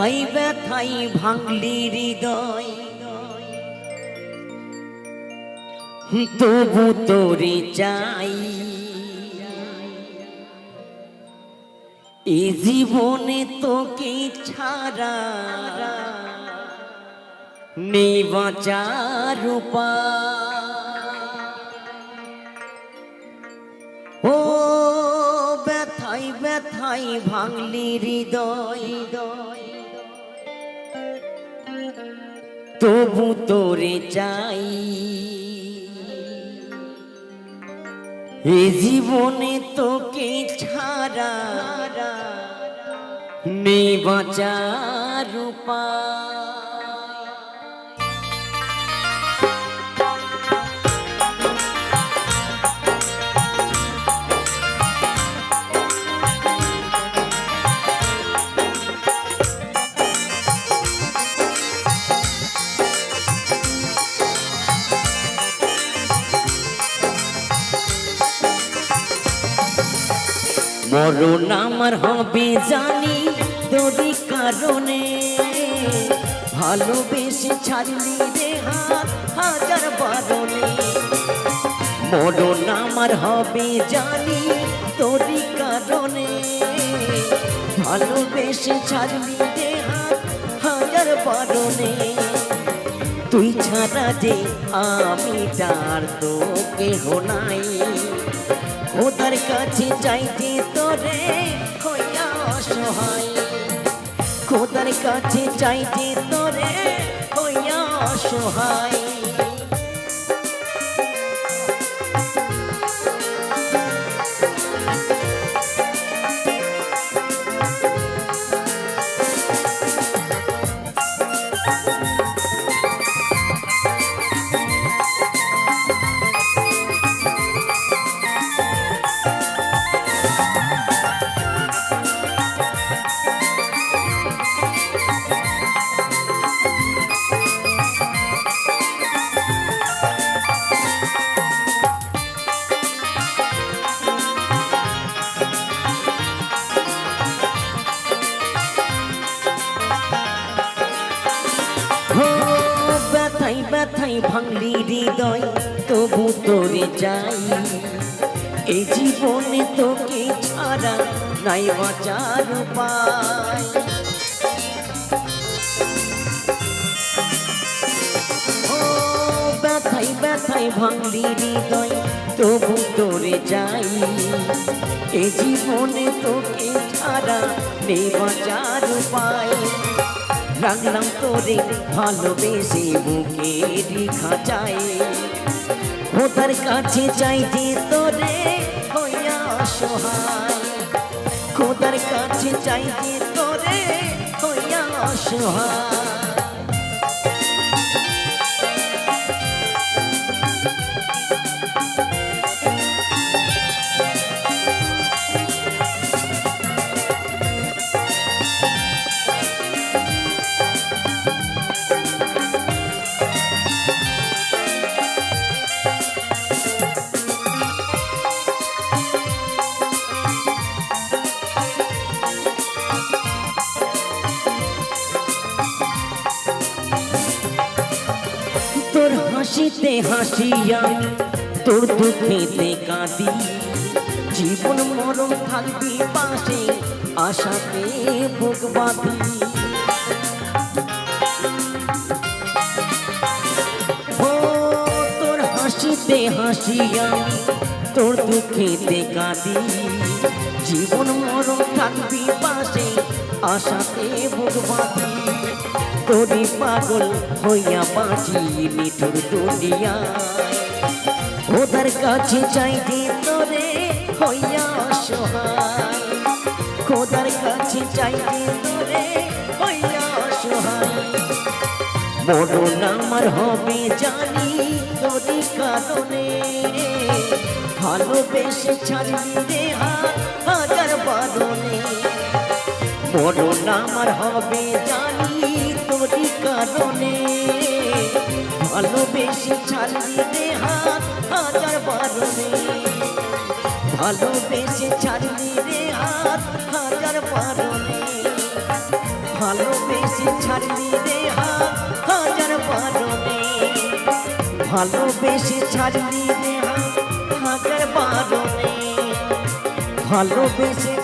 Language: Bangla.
ব্যথাই ব্যথাই ভাঙলি হৃদয়। তবু তোরে চাই। এ জীবনে তোকে ছাড়া নেই বাঁচার। ও ব্যথাই ব্যথাই ভাঙলি হৃদয়। তবু তোরে চাই এ জীবনে তোকে ছাড়া নেই বাঁচার উপায়। মরণ আমার হবে জানি তোরই কারণে ভালোবেসে ছাড়লি রে হাত হাজার বারণে মরণ আমার হবে জানি তোরই কারণে ভালোবেসে ছাড়লি রে হাত হাজার বারণে তুই ছাড়া যে আমি তার তো কেহ নাই। ওদের কাছে যাইতে তোরে হইয়া অসহায়। খোদার কাছে যাইতে তোরে হইয়া অসহায়। ভাঙলি হৃদয়, তবু তোরে যাই এই জীবনে তোকে ছাড়া নাই বাঁচার উপায়। ব্যথাই ব্যথাই ভাঙলি হৃদয়, তবু তোরে যাই এ জীবনে তোকে ছাড়া নেই বাঁচার উপায়। রাখলাম তোরে, ভালোবেসে বুকে রেখা চাই তার কাছে চাইতে তোরে হইয়া অসহায় খোদার কাছে চাইতে তোরে হইয়া অসহায় হাসিতে হাসিয়া তোর দুঃখেতে কাঁদি। জীবন মরণ থাকবি পাশে আশাতে বুক বাঁধি। তোর হাসিতে হাসি আমি তোর দুঃখেতে কাঁদি। জীবন মরণ থাকবি পাশে আশাতে বুক বাঁধি। তোরি পাগল হইয়া বাঁচি নিঠুর দুনিয়ায় ওদের কাছে চাইতে তোরে হইয়া অসহায়। খোদার কাছে চাইতে তোরে হইয়া অসহায়। মরণ আমার হবে জানি তোরি কারণে ভালোবেসে ছাড়বি রে হাজার বারণে। মরণ আমার হবে জানি কারণে ভালোবেসে ছাড়বি রে হাত হাজার বারণে ভালোবেসে ছাড়বি রে হাত হাজার বারণে ভালোবেসে ছাড়লি রে হাত হাজার বারণে ভালোবেসে ছাড়লি রে হাত হাজার বারণে ভালোবেসে